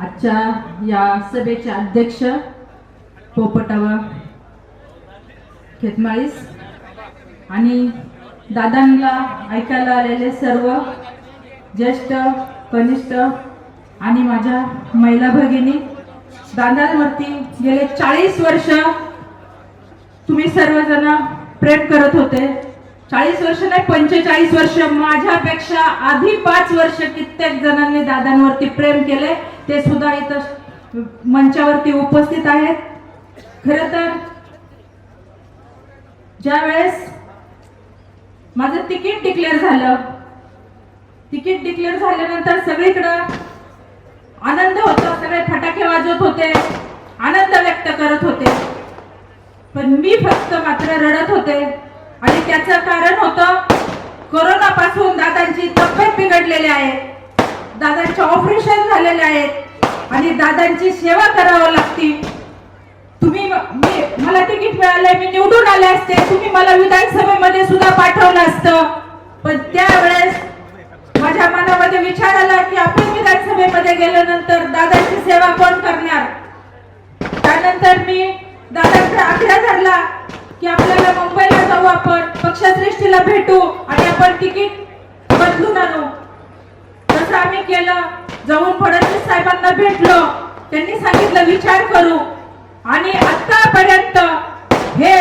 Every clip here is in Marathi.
आजच्या या सभेचे अध्यक्ष पोपटावा खेतमाळीस आणि दादांना ऐकायला आलेले सर्व ज्येष्ठ कनिष्ठ आणि माझ्या महिला भगिनी दादांवरती गेले चाळीस वर्ष तुम्ही सर्वजण प्रेम करत होते. चाळीस वर्ष नाही पंचेचाळीस वर्ष. माझ्यापेक्षा आधी पाच वर्ष कित्येक जणांनी दादांवरती प्रेम केले ते सुद्धा इथं मंचावरती उपस्थित आहेत. खर तर ज्या वेळेस माझं तिकीट डिक्लेअर झालं तिकीट डिक्लेअर झाल्यानंतर सगळीकडं आनंद होता. सगळे फटाके वाजवत होते आनंद व्यक्त करत होते. पण मी फक्त मात्र रडत होते. आणि त्याचं कारण होतं कोरोना पासून दादांची तब्येत बिघडलेली आहे. दादांचे ऑपरेशन झालेले आहेत आणि दादांची सेवा करावं लागती तुम्ही मी मला तिकीट मिळालंय मी निवडून आले असते. तुम्ही मला विधानसभेमध्ये सुद्धा पाठवलं असतं. पण त्यावेळेस माझ्या मनामध्ये विचार आला की आपण विधानसभेमध्ये गेल्यानंतर दादांची सेवा कोण करणार? त्यानंतर मी दादांचा आग्रह धरला की आपल्याला मुंबईला जाऊ आपण. पक्षश्रेष्ठीला भेटू आणि आपण तिकीट बदलून आणू तसं आम्ही केलं जाऊन फडणवीस साहेबांना भेटलो त्यांनी सांगितलं विचार करू. आणि आतापर्यंत हे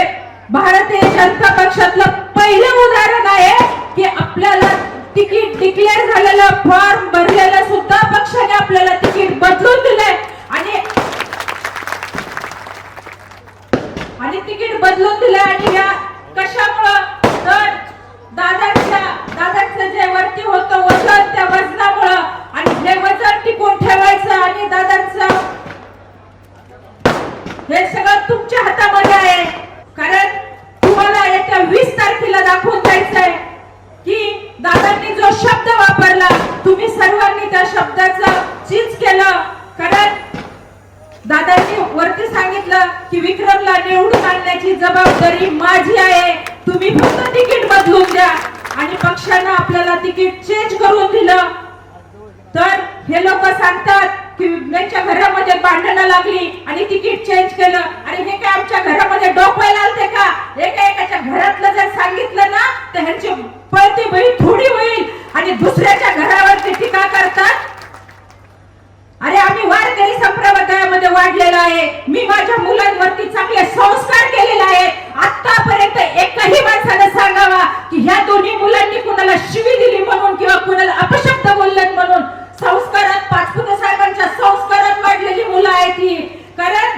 भारतीय जनता पक्षातलं पहिलं उदाहरण आहे की आपल्याला तिकीट डिक्लेअर झालेलं फॉर्म भरलेलं सुद्धा पक्षाने आपल्याला तिकीट बदलून दिलंय. आणि आणि तिकीट बदलून दिलंय. आणि या कशामुळं तर दादाच्या दादाचं जे वरती होतं वजन त्या वजनामुळं आणि हे वजन टिकून ठेवायचं आणि दादाचं हे सगळं तुमच्या हातामध्ये आहे. कारण तुम्हाला येत्या वीस तारखेला दाखवून द्यायचंय की दादांनी जो शब्द वापरला तुम्ही सर्वांनी त्या शब्दाचं चीज केलं. कारण दादांनी वरती सांगितलं की विक्रमला निवडून आणण्याची जबाबदारी माझी आहे. तुम्ही फक्त तिकीट बदलून द्या. आणि पक्षानं आपल्याला तिकीट चेंज करून दिलं. तर हे लोक सांगतात की त्यांच्या घरामध्ये भांडणं लागली आणि तिकीट चेंज केलं. आणि हे काय आमच्या घरामध्ये डोकवायला आलते का? एका एकाच्या घरातलं जर सांगितलं ना तर ह्यांची पळती बही थोडी होईल. आणि दुसऱ्याच्या घरावरती टीका करतात. अरे आम्ही वारकरी संप्रदायामध्ये वाढलेलो आहे. मी माझ्या मुलांवरती चांगले संस्कार केलेले आहेत. आतापर्यंत एकही माणसानं सांगावा की ह्या दोन्ही मुलांनी कुणाला शिवी दिली म्हणून किंवा कुणाला अपशब्द बोललं म्हणून संस्कारात पाचपुते साहेबांच्या संस्कारात वाढलेली मुलं आहेत ही. कारण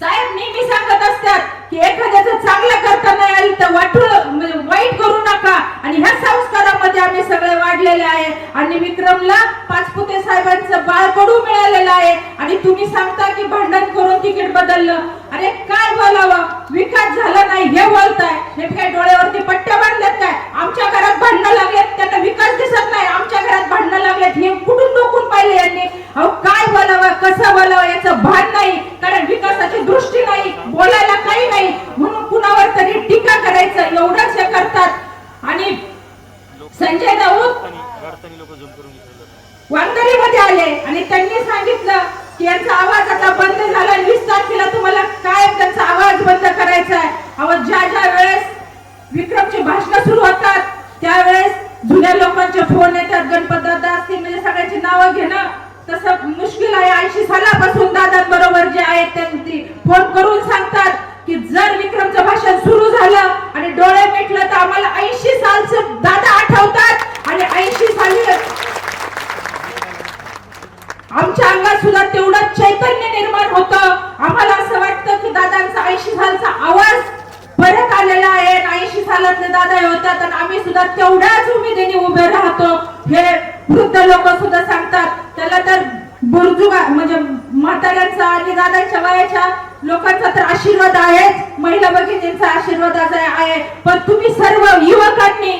साहेब नेहमी सांगत असतात की एखाद्याचं चांगलं करता नाही आलं तर वाटून म्हणजे वाईट करू नका. आणि ह्या संस्कारामध्ये आम्ही सगळे वाढलेले आहे. आणि विक्रमला पाचपुते साहेबांचं बाळकडू मिळालेलं आहे. आणि तुम्ही सांगता की भांडण करून तिकीट बदललं. अरे काय बोलावं? विकास झाला नाही हे बोलताय. हे काय डोळ्यावरती पट्ट्या बांधल्यात काय? आमच्या घरात भांडणं लागलेत त्यांना विकास दिसत नाही. आमच्या घरात भांडणं लागलेत. हे कुठून डोकून पाहिले यांनी? अहो काय बोलावं? कसं बोलावं? याचं भान नाही. कारण विकासाची दृष्टी नाही. बोलायला काही नाही. म्हणून कुणावर तरी टीका करायचं. एवढंच हे करतात. आणि संजय राऊत वांदरीमध्ये आले. आणि त्यांनी सांगितलं की यांचा आवाज आता बंद झाला. वीस अंगात सुद्धा तेवढं चैतन्य निर्माण होतं. आम्हाला असं वाटतं की दादांचा ऐंशी सालचा आवाज परत आलेला आहे ऐंशी सालातले दादा हे होतात आणि आम्ही सुद्धा तेवढ्याच उमेदीने उभे राहतो. हे वृद्ध लोक सुद्धा सांगतात. त्याला तर बुरजुगा म्हणजे म्हाताऱ्यांचा आणि दादांच्या वयाच्या लोकांचा तर आशीर्वाद आहेच. महिला भगिनींचा आशीर्वाद आहे. पण तुम्ही सर्व युवकांनी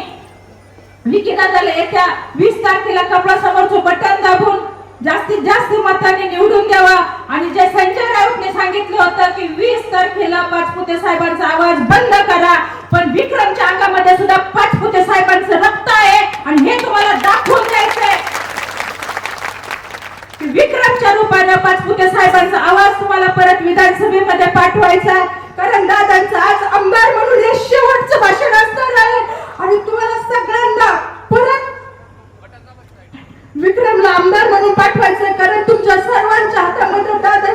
विकीदादाला येत्या वीस तारखेला कपडा समोरचं बटन दाबून जास्तीत जास्त मताने निवडून द्यावा. आणि जे संजय राऊतने सांगितलं होतं की वीस तारखेला पाचपुते साहेबांचा आवाज बंद करा. पण विक्रमच्या अंगामध्ये सुद्धा पाचपुते साहेबांचं रक्त आहे. आणि हे तुम्हाला दाखवून द्यायचंय. विक्रमच्या रूपानं पाचपुते साहेबांचा आवाज तुम्हाला परत विधानसभेमध्ये पाठवायचा कारण दादांचं आज आमदार म्हणून हे शेवटचं भाषण असणार आहे. आणि तुम्हाला सगळ्यांना परत विक्रमला आमदार म्हणून पाठवायचं तुमच्या सर्वांच्या हातामध्ये दादा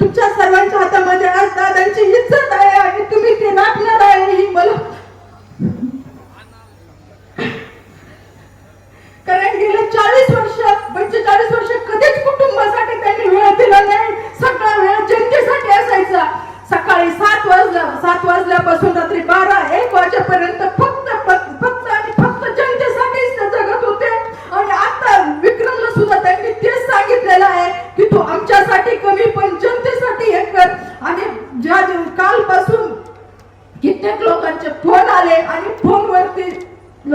तुमच्या सर्वांच्या हातामध्ये आज दादांची इज्जत आहे आणि तुम्ही ते राखणार आहे ही मला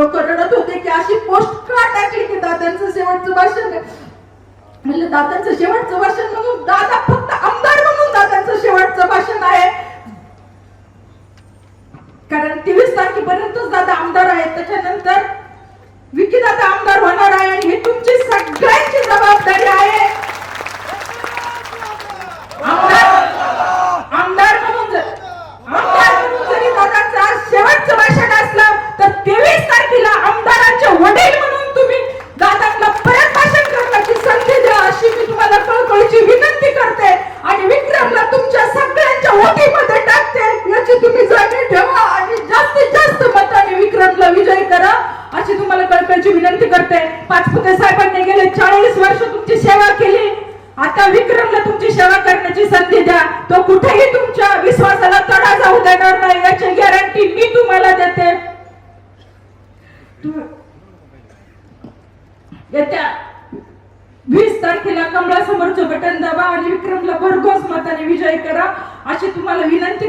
लोक रडत होते की अशी पोस्ट का टाकली की दादांचं शेवटचं भाषण? म्हणलं दादांचं शेवटचं भाषण म्हणून दादा फक्त आमदार म्हणून दादांचं शेवटचं भाषण आहे. कारण तेवीस तारखेपर्यंतच दादा आमदार आहेत. त्याच्यानंतर विकी दादा आमदार होणार आहे आणि हे तुमचीच Wonder Woman. येत्या वीस तारखेला कमळासमोरचं बटन दाबा आणि विक्रमला भरघोस मताने विजय करा अशी तुम्हाला विनंती